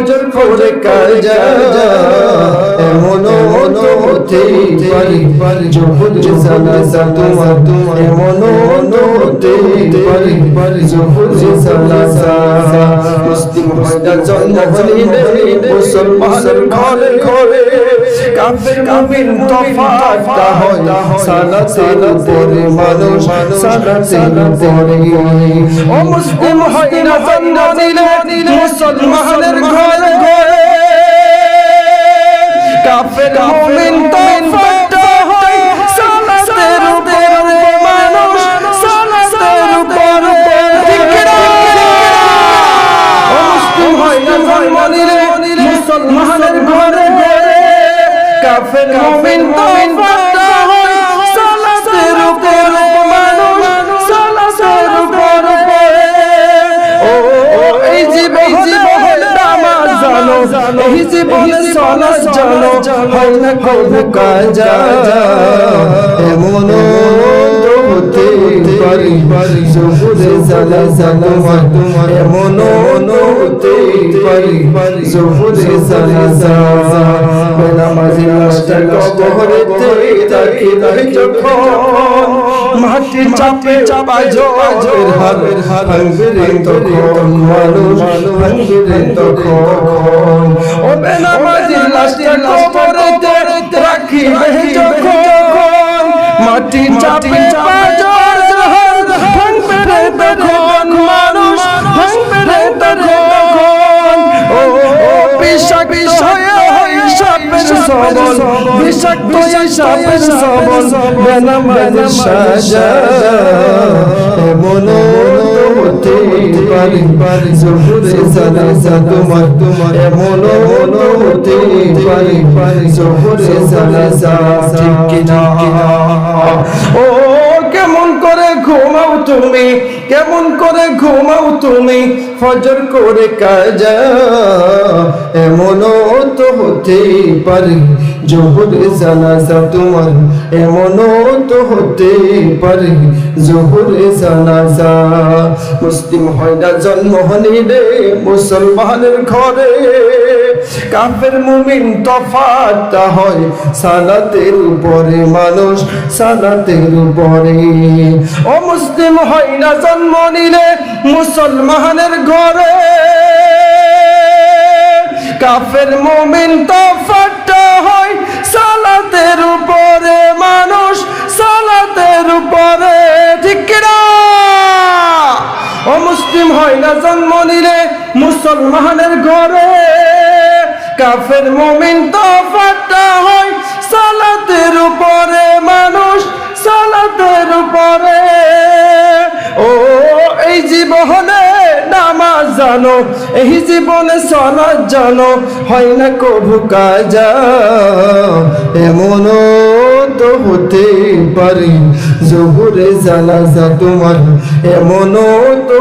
ফজর করে কাজা হতে পারি জোহর এমন তো হতে পারি জোহর জানাজা মুসলিম হইয়া জন্ম হইলে ঘরে ঘরে কাফের মুমিন তফাতটা হয় সালাতের উপরে মানুষ সালাতের উপরে ও মুসলিম হইয়া জন্ম মুসলমানের ঘরে ঘরে কাফের মুমিন তফাতটা হয়। সালাতের উপরে মানুষ সালাতের উপরে না মুসলিম হইয়া জন্ম নিলে মুসলমানের ঘরে। ঘরে কাফের মুমিন তফাতটা জানো এই জীবনে সালাত জানো হয় না কোনো কাজা। এমন তো হতে পারি জহুরে জালা জালা তোমার এমন হতে মাটি চাপে চাপা জোরের হাবের ভাঙবে তখন মানুষ ভাঙবে তখন ও বেনামাজি লাশটা কবরেতে রাখি যখন মাটি সবল। বিষাক্ত এই সাপের সবল। বেনামাজি সাজা এমন হতে পারি পারি জহুরে জানাজা তোমার তোমার। এমন হতে পারি পারি জহুরে জানাজা ঠিক কিনা? ও তুমি, কেমন করে ঘুমাও তুমি? ফজর করে কাজা এমন তো হতে পারে। জোহরে জানাজা তোমার এমন তো হতে পারে। জোহরে জানাজা, মুসলিম হয় না জন্ম নিলে মুসলমানের ঘরে। কাফের মুমিন তফাতটা হয় সালাতের উপরে, মানুষ সালাতের উপরে। ও মুসলিম হয় না জন্ম নিলে মুসলমানের ঘরে। কাফের মুমিন তফাতটা হয় সালাতের উপরে, মানুষ সালাতের উপরে, ঠিক ও মুসলিম হয় না জন্ম নিলে মুসলমানের ঘরে। কাফের মুমিন তফাতটা হয় সালাতের উপরে, মানুষ জানো, এই জীবনে সলাৎ জানো, হয় না কবু কাজা? এমন তো হতে পারি জানা যা তোমার এমন তো